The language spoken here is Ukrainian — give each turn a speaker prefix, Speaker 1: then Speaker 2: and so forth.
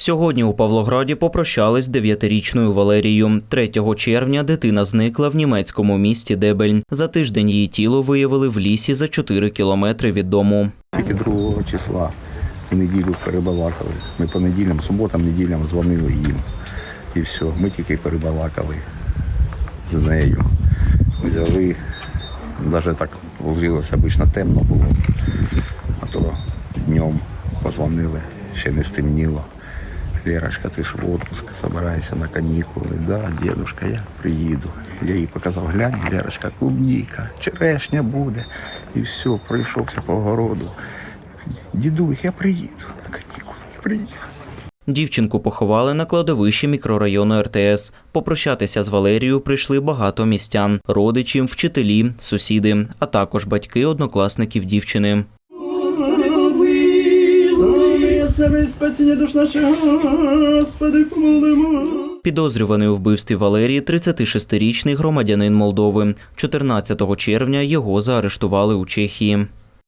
Speaker 1: Сьогодні у Павлограді попрощались з дев'ятирічною Валерією. 3 червня дитина зникла в німецькому місті Дебельн. За тиждень її тіло виявили в лісі за 4 кілометри від дому.
Speaker 2: Тільки 2 числа в неділю перебалакали. Ми по неділям, суботам, неділям дзвонили їм. І все. Ми тільки перебалакали з нею. Взяли, навіть так вложилося, обично темно було. А то днем позвонили, ще не стемніло. Лерочка, ти ж в отпуск собираєшся на канікули. Да, дедушка, я приїду. Я їй показав, глянь, Лерочка, клубніка, черешня буде. І все, пройшовся по городу. Дідусь, я приїду на канікули, я приїду.
Speaker 1: Дівчинку поховали на кладовищі мікрорайону РТС. Попрощатися з Валерією прийшли багато містян, родичі, вчителі, сусіди, а також батьки однокласників дівчини.
Speaker 3: Слави спасіння душ наших, Господи, помолимо.
Speaker 1: Підозрюваний у вбивстві Валерії 36-річний громадянин Молдови. 14 червня його заарештували у Чехії.